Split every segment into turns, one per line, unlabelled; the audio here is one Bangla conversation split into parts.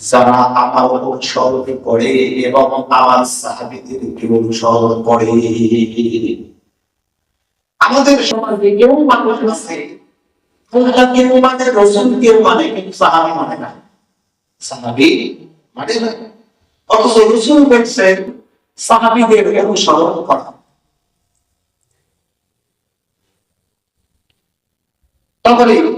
যারা আমার অনুসরণ করে এবং আমার সাহাবিদেরকে অনুসরণ করে। আমাদের সমাজে কেউ মানুষ আছে আল্লাহ কেউ মানে রসুল কেউ মানে কিন্তু সাহাবি মানে না। সাহাবি মানে না। অথচ রসুল বলছেন, সাহাবিদের অনুসরণ করা। তাহলে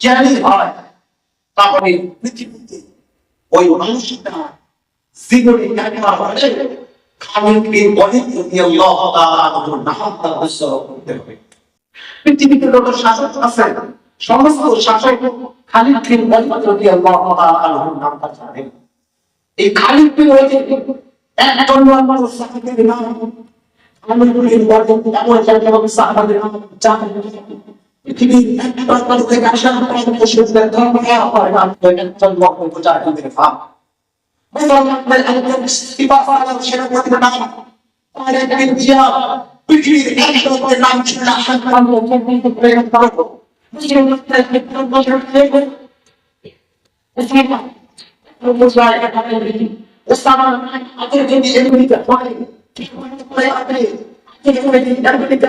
জ্ঞানী হয় তাহলে পৃথিবীতে ওই মানুষটা জীবনে একবার হলে খালিদ বিন ওয়ালিদ রাদিয়াল্লাহু তাআলা আনহুর নামটা করতে হবে। পৃথিবীতে যত শাসক আছে, সমস্ত শাসক খালিদ বিন ওয়ালিদ রাদিয়াল্লাহু তাআলা আনহুর নামটা এই খালিদ বিন একজন মাত্র সাহাবীর নাম খালিদ এমন একজন সাহাবীর নাম জানেন পৃথিবীর একবার থেকে আসা পর্যন্ত সুন্দর ধর্ম হয় না একজন লোক প্রচার করতে ফাম মুসলমানদের একজন ইবাফা সেনাপতির নাম তারেক বিন জিয়াদ পৃথিবীর একজনের নাম ছিল আহমদ খান প্রেরণ করো মুসলমানদের একজন বছর থেকে ওসামা আগে যদি এমনিতে হয় ঠিক করে আপনি ঠিক করে দিন এমনিতে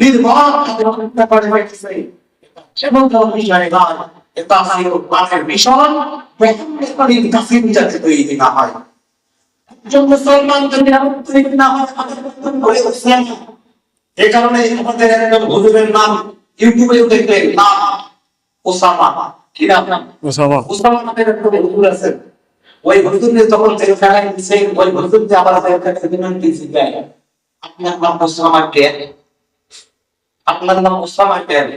নির্ভর হত্যা করে হয়েছে এবং বিষয় নয় এটা ছিল প্রাণের মিশন মোহাম্মদ কাসিম যাতে তৈরি না হয় একজন মুসলমান যদি তৈরি না হয় আমাদের প্রথম হয়ে উঠছে এই কারণে আমাদের একজন হুজুরের নাম ইউটিউবেও দেখবেন নাম ওসামা। কি নাম?
ওসামা।
ওসামা নামের একটা হুজুর আছেন ওই হুজুরে যখন থেকে ফেলাই দিচ্ছে ওই হুজুর যে আবার আমাদের কাছে দিলেন কি জিজ্ঞাসা আপনার নাম ওসামা কে আপনার নাম ওসামা কেন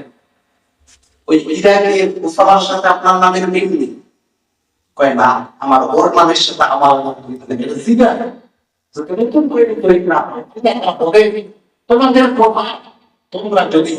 ওই ইরাকের ওসামার সাথে আপনার নামের মিল নেই। কয়, না, আমার ওর নামের সাথে আমার নাম তোমাদের প্রভাব, তোমরা যদি